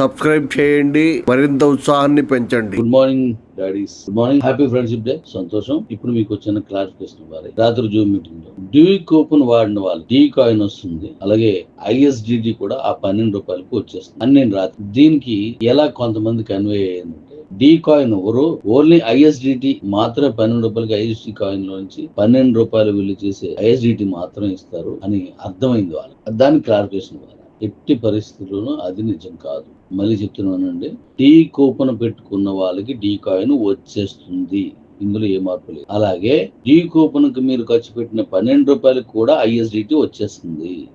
Subscribe చేయండి మరింత ఉత్సాహాన్ని పెంచండి. Good morning daddies good morning happy friendship day సంతోషం. ఇప్పుడు మీకు వచ్చిన క్లారిఫికేషన్ వారి. రాత్రి జూమ్ మీటింగ్లో. డ్యూ కూపన్ వాడిన వాళ్ళు డీ కాయిన్ వస్తుంది. అలాగే ఐఎస్డిడి కూడా ఆ పన్నెండు రూపాయలకు వచ్చేస్తుంది. అన్ని నేను రాత్రి. దీనికి ఎలా కొంతమంది కన్వే అయ్యిందంటే డి కాయిన్ ఎవరు? ఓన్లీ ఐఎస్డిటి మాత్రమే పన్నెండు రూపాయలకి ఐఎస్డి కాయిన్లో నుంచి పన్నెండు రూపాయలు విలువ చేసే ఐఎస్డిటి మాత్రమే ఇస్తారు అని అర్థమైంది వాళ్ళు దానికి క్లారిఫికేషన్ ఇవ్వాలి ఎట్టి పరిస్థితుల్లోనూ అది నిజం కాదు. మళ్ళీ చెప్తున్నానండి టీ కూపన్ పెట్టుకున్న వాళ్ళకి డీ కాయిన్ వచ్చేస్తుంది. ఇందులో ఏ మార్పు లేదు. అలాగే డీ కూపన్కి మీరు ఖర్చు పెట్టిన పన్నెండు రూపాయలకు కూడా ఐఎస్డిటి వచ్చేస్తుంది.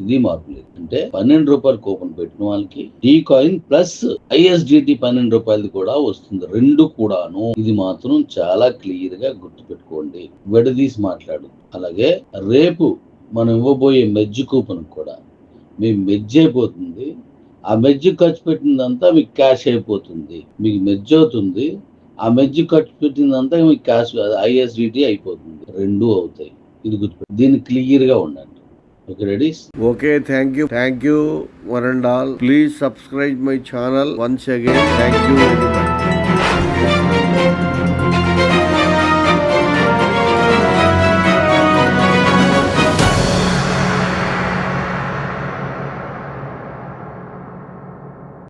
ఇది మార్పు లేదు. అంటే పన్నెండు రూపాయలు కూపన్ పెట్టిన వాళ్ళకి డీ కాయిన్ ప్లస్ ఐఎస్డిటి పన్నెండు రూపాయలది కూడా వస్తుంది. రెండు కూడాను. ఇది మాత్రం చాలా క్లియర్గా గుర్తుపెట్టుకోండి. విడదీసి మాట్లాడు. అలాగే రేపు మనం ఇవ్వబోయే మెజ్జి కూపన్ కూడా. మీ మెజ్జ అయిపోతుంది. ఆ మెజ్జి ఖర్చు పెట్టిందంతా మీకు క్యాష్ అయిపోతుంది. మీకు మెజ్జి అవుతుంది. ఆ మెజ్జి ఖర్చు పెట్టిందంతా మీకు క్యాష్ ఐఎస్డిటీ అయిపోతుంది. రెండు అవుతాయి. ఇది గుర్తుపెట్టి దీన్ని క్లియర్గా ఉండండి. Okay readies? Okay thank you. Thank you one and all please subscribe my channel once again. Thank you. Very much